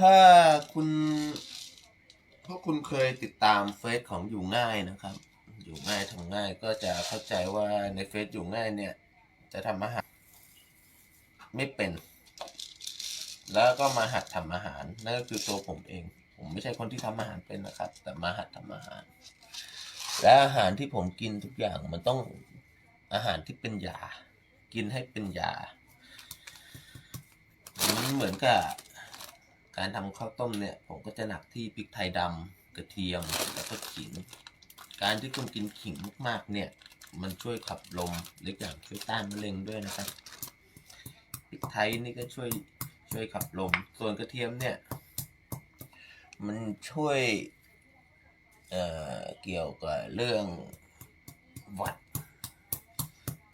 ถ้าคุณพวกคุณเคยติดตามเฟซของอยู่ง่ายนะครับ อยู่ง่ายทำง่ายก็จะเข้าใจว่าในเฟซอยู่ง่ายเนี่ย จะทำอาหาร ไม่เป็น แล้วก็มาหัดทำอาหาร นั่นก็คือตัวผมเอง ผมไม่ใช่คนที่ทำอาหารเป็นนะครับ แต่มาหัดทำอาหาร และอาหารที่ผมกินทุกอย่างมันต้องอาหารที่เป็นยา กินให้เป็นยามันเหมือนกับ การทำข้าวต้มเนี่ยผมก็จะหนักที่พริกไทยดำกระเทียมแล้วก็ขิง การที่คุณกินขิงมากๆเนี่ยมันช่วยขับลมหรืออย่างช่วยต้านมะเร็งด้วยนะครับพริกไทยนี่ก็ช่วยช่วยขับลม ส่วนกระเทียมเนี่ยมันช่วยเเกี่ยวกับเรื่องหวัด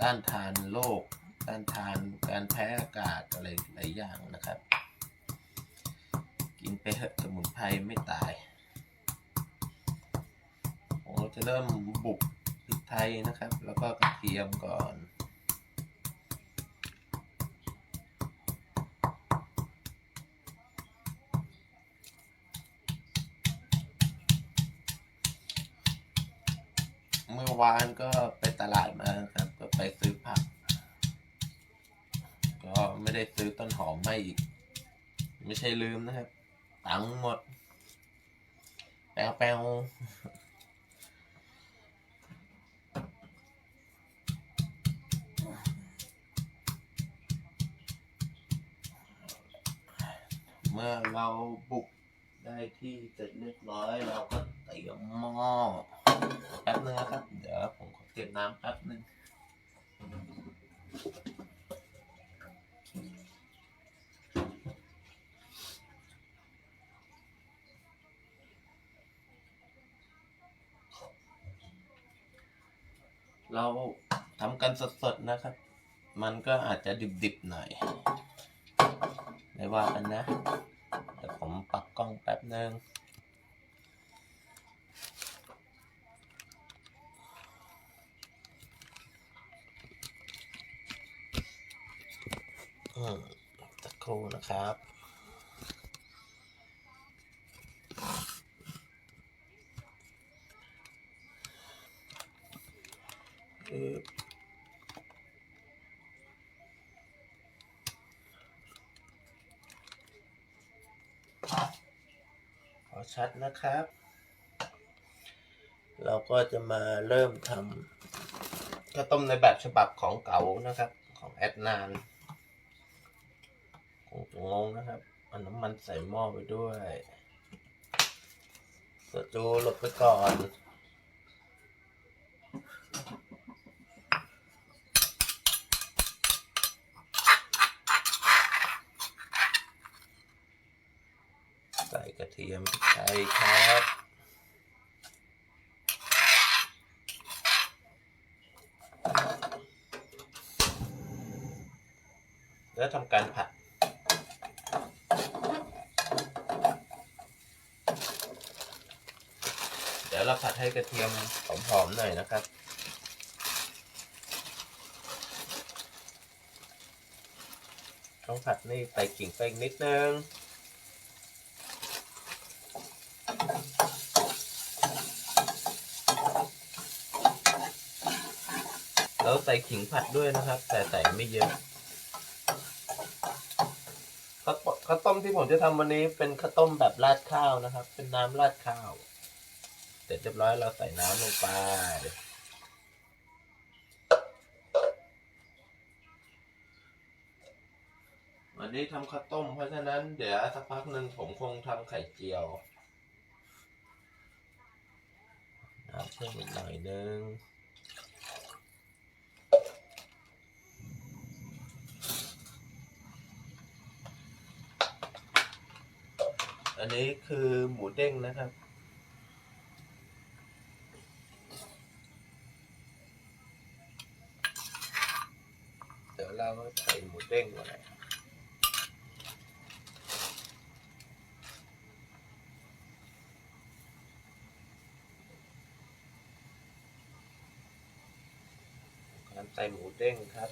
ต้านทานโรคต้านทานการแพ้อากาศอะไรหลายอย่างนะครับ กินไปเถอะสมุนไพรไม่ตายผมจะเริ่มบุกพริกไทยนะครับ แล้วก็กระเทียมก่อนเมื่อวานก็ไปตลาดมาครับ ก็ไปซื้อผัก ก็ไม่ได้ซื้อต้นหอมให้อีก ไม่ใช่ลืมนะครับ ตังหมดแปลวแปลวเมื่อเราบุกได้ที่เสร็จเรียบร้อยเราก็เตรียมหม้อแป๊บนึงนะครับ เดี๋ยวผมขอเตรียมน้ำแป๊บนึง เราทำกันสดๆนะครับ มันก็อาจจะดิบๆหน่อยไม่ว่ากันนะเดี๋ยวผมปรับกล้องแป๊บนึงอืมสักครู่นะครับ ขอชัดนะครับ เราก็จะมาเริ่มทำข้าวต้มในแบบฉบับของเก๋านะครับ ของแอดนานคงจะงงนะครับเอาน้ำมันใส่หม้อไปด้วยสจูหลบไปก่อน ใส่กระเทียมพริกไทยครับแล้วทำการผัดเดี๋ยวเราผัดให้กระเทียมหอมๆหน่อยนะครับต้องผัดนี่ใส่กิ่งไปอีกนิดนึง แล้วใส่ขิงผัดด้วยนะครับ แต่ใส่ไม่เยอะข้าวต้มข้าวต้มที่ผมจะทำวันนี้เป็นข้าวต้มแบบราดข้าวนะครับ เป็นน้ำราดข้าวเสร็จเรียบร้อยเราใส่น้ำลงไปวันนี้ทำข้าวต้ม เพราะฉะนั้นเดี๋ยวสักพักหนึ่งผมคงทำไข่เจียวน้ำเพิ่มอีกหน่อยนึง อันนี้คือหมูเด้งนะครับ เดี๋ยวเราใส่หมูเด้งก่อนนะการใส่หมูเด้งครับ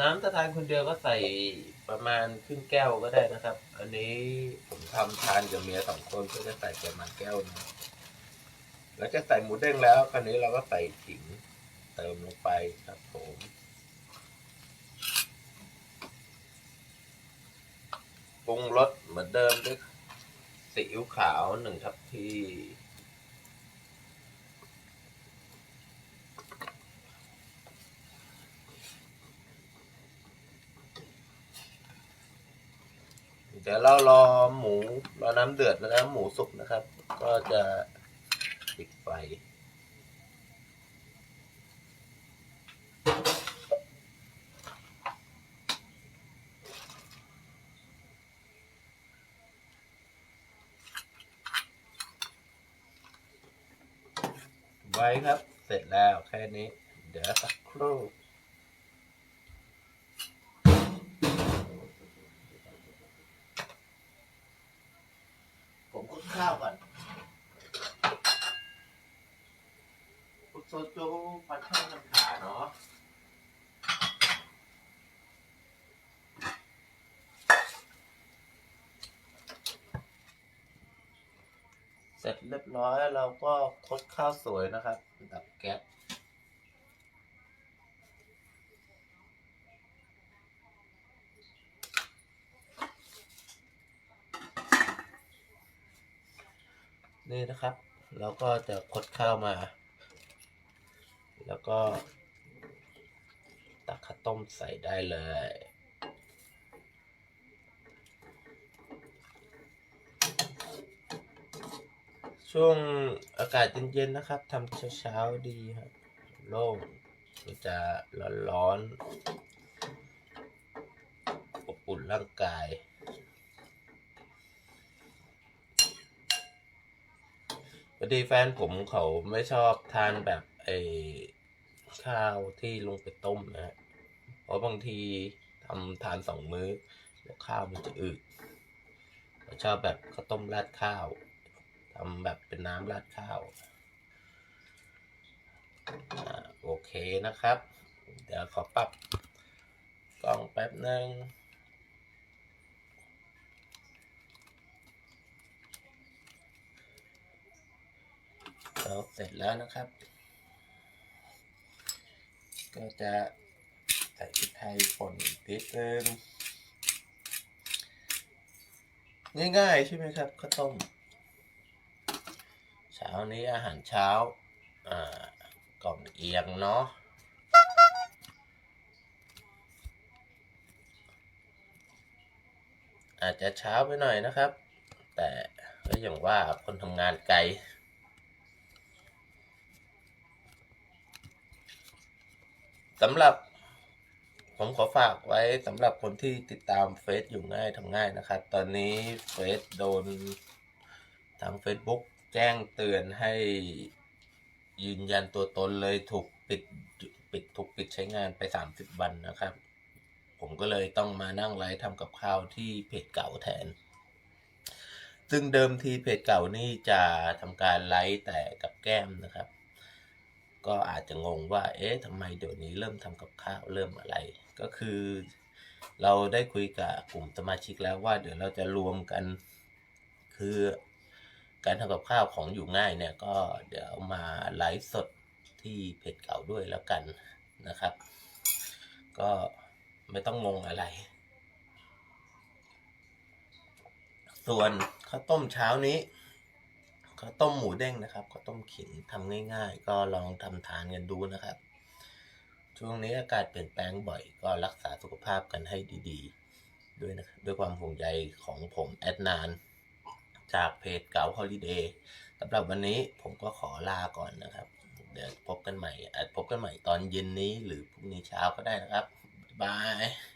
น้ำถ้าทานคนเดียวก็ใส่ประมาณครึ่งแก้วก็ได้นะครับ อันนี้ผมทำทานกับเมียสองคนก็จะใส่ประมาณแก้วนึงแล้วจะใส่หมูเด้งแล้วคราวนี้เราก็ใส่ขิงเติมลงไปครับผมปรุงรสเหมือนเดิมด้วยซีอิ๊วขาวหนึ่งทัพพี เดี๋ยวเรารอหมูรอน้ำเดือดแล้วนะหมูสุกนะครับ ก็จะปิดไฟไว้ครับ เสร็จแล้วแค่นี้ เดี๋ยวสักครู่ ข้าวก่อนโซโซจูปัดข้าวน้ำขาเนาะเสร็จเรียบร้อยเราก็คดข้าวสวยนะครับดับแก๊ส นี่นะครับ เราก็จะคดข้าวมา แล้วก็ตักข้าวต้มใส่ได้เลยช่วงอากาศเย็นๆนะครับทำเช้าๆดีครับ โล่งมันจะร้อนๆอบอุ่นร่างกาย พอ ดีแฟนผมเขาไม่ชอบทานแบบไอข้าวที่ลงไปต้มนะ เพราะบางทีทำทานสองมื้อแล้วข้าวมันจะอืดเขาชอบแบบข้าวต้มราดข้าวทำแบบเป็นน้ำราดข้าวอโอเคนะครับ เดี๋ยวขอปรับกล้องแป๊บหนึ่ง เราเสร็จแล้วนะครับ ก็จะใส่พริกไทยป่นนิดนึงง่ายๆใช่ไหมครับข้าวต้ม เช้านี้อาหารเช้า อ่ากล่องเอียงเนาะอาจจะเช้าไปหน่อยนะครับ แต่ก็อย่างว่าคนทำงานไกล สำหรับ ผมขอฝากไว้สำหรับคนที่ติดตามเฟซอยู่ง่ายทำง่ายนะครับ ตอนนี้เฟซโดนทาง Facebook แจ้งเตือนให้ยืนยันตัวตนเลยถูกปิดปิดถูกปิดใช้งานไป 30 วันนะครับ ผมก็เลยต้องมานั่งไลฟ์ทำกับข้าวที่เพจเก่าแทน ซึ่งเดิมทีเพจเก่านี่จะทำการไลฟ์แต่กับแก้มนะครับ ก็อาจจะงงว่า เอ๊ะทำไมเดี๋ยวนี้เริ่มทำกับข้าวเริ่มอะไร ก็คือ เราได้คุยกับกลุ่มสมาชิกแล้วว่าเดี๋ยวเราจะรวมกัน คือการทำกับข้าวของอยู่ง่ายเนี่ยก็เดี๋ยวมาไลฟ์สดที่เพจเก่าด้วยแล้วกันนะครับ ก็ไม่ต้องงงอะไร ส่วนข้าวต้มเช้านี้ ข้าวต้มหมูเด้งนะครับข้าวต้มขิงทำง่าย ๆ ก็ลองทำทานกันดูนะครับ ช่วงนี้อากาศเปลี่ยนแปลงบ่อย ก็รักษาสุขภาพกันให้ดีๆ ด้วยนะครับด้วยความห่วงใยของผมแอดนาน จากเพจเก่าฮอลิเดย์สำหรับวันนี้ผมก็ขอลาก่อนนะครับ เดี๋ยวพบกันใหม่อาจพบกันใหม่ตอนเย็นนี้หรือพรุ่งนี้เช้าก็ได้นะครับบ๊ายบาย